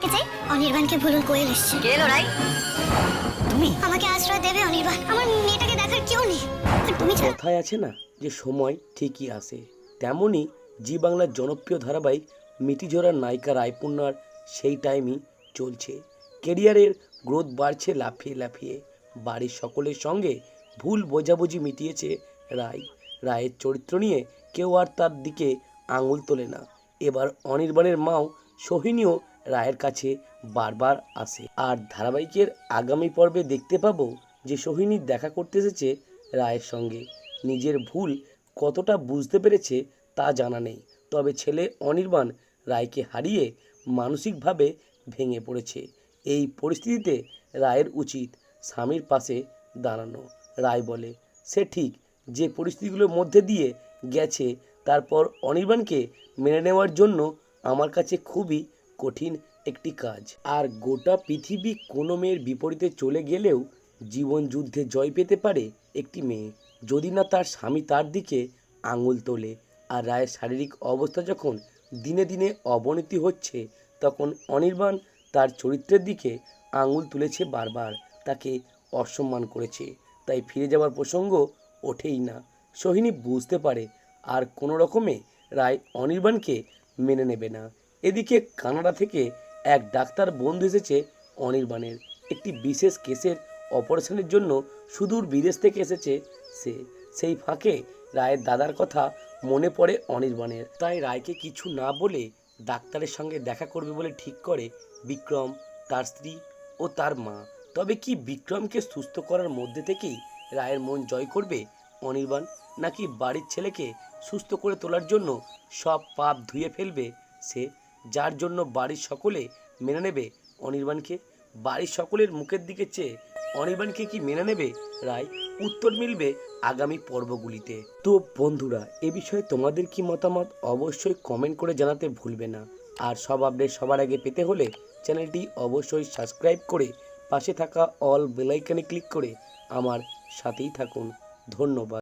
চাই অনির্বাণকে ভুলুন কোয়েল এসছে। কে এলো রাই? তুমি? আমাকে আশ্রয় দেবে অনির্বাণ। আমার মেয়েটাকে দেখার কেউ নেই। আর তুমি ছাড়া কথায় আছে না যে সময় ঠিকই আসে। তেমনই জি বাংলার জনপ্রিয় ধারাবাহিক মিটিঝরার নায়িকা রায়পূর্ণার সেই টাইমই চলছে। কেরিয়ারের গ্রোথ বাড়ছে লাফিয়ে লাফিয়ে। বাড়ির সকলের সঙ্গে ভুল বোঝাবুঝি মিটিয়েছে রায় রায়ের চরিত্র নিয়ে কেউ আর তার দিকে আঙুল তোলে না। এবার অনির্বাণের মাও সোহিনীও রায়ের কাছে বারবার আসে। আর ধারাবাহিকের আগামী পর্বে দেখতে পাবো যে সোহিনী দেখা করতে এসেছে রায়ের সঙ্গে। নিজের ভুল কতটা বুঝতে পেরেছে তা জানা নেই। তবে ছেলে অনির্বাণ রায়কে হারিয়ে মানসিকভাবে ভেঙে পড়েছে। এই পরিস্থিতিতে রায়ের উচিত স্বামীর পাশে দাঁড়ানো। রায় বলে, সে ঠিক, যে পরিস্থিতিগুলোর মধ্যে দিয়ে গেছে, তারপর অনির্বাণকে মেনে নেওয়ার জন্য আমার কাছে খুবই কঠিন একটি কাজ। আর গোটা পৃথিবী কোনো মেয়ের বিপরীতে চলে গেলেও জীবন যুদ্ধে জয় পেতে পারে একটি মেয়ে। যদি না তার স্বামী তার দিকে আঙুল তোলে আর রায়ের শারীরিক অবস্থা যখন দিনে দিনে অবনতি হচ্ছে, তখন অনির্বাণ তার চরিত্রের দিকে আঙুল তুলেছে বারবার, তাকে অসম্মান করেছে। তাই ফিরে যাওয়ার প্রসঙ্গ ওঠেই না। সোহিনী বুঝতে পারে আর কোনো রকমে রায় অনির্বাণকে মেনে নেবে না। এদিকে কানাডা থেকে এক ডাক্তার বন্ধু এসেছে অনির্বাণের। একটি বিশেষ কেসের অপারেশনের জন্য সুদূর বিদেশ থেকে এসেছে সে। সেই ফাঁকে রায়ের দাদার কথা মনে পড়ে অনির্বাণের। তাই রায়কে কিছু না বলে ডাক্তারের সঙ্গে দেখা করবে বলে ঠিক করে বিক্রম, তার স্ত্রী ও তার মা। তবে কি বিক্রমকে সুস্থ করার মধ্যে থেকেই রায়ের মন জয় করবে অনির্বাণ? নাকি বাড়ির ছেলেকে সুস্থ করে তোলার জন্য সব পাপ ধুয়ে ফেলবে সে? যার জন্য বাড়ির সকলে মেনে নেবে অনির্বাণকে। বাড়ির সকলের মুখের দিকে চেয়ে অনির্বাণকে কি মেনে নেবে? রায় উত্তর মিলবে আগামী পর্বগুলিতে। তো বন্ধুরা, এ বিষয়ে তোমাদের কি মতামত অবশ্যই কমেন্ট করে জানাতে ভুলবে না। আর সব আপডেট সবার আগে পেতে হলে চ্যানেলটি অবশ্যই সাবস্ক্রাইব করে পাশে থাকা অল বেলাইকানে ক্লিক করে আমার সাথেই থাকুন। ধন্যবাদ।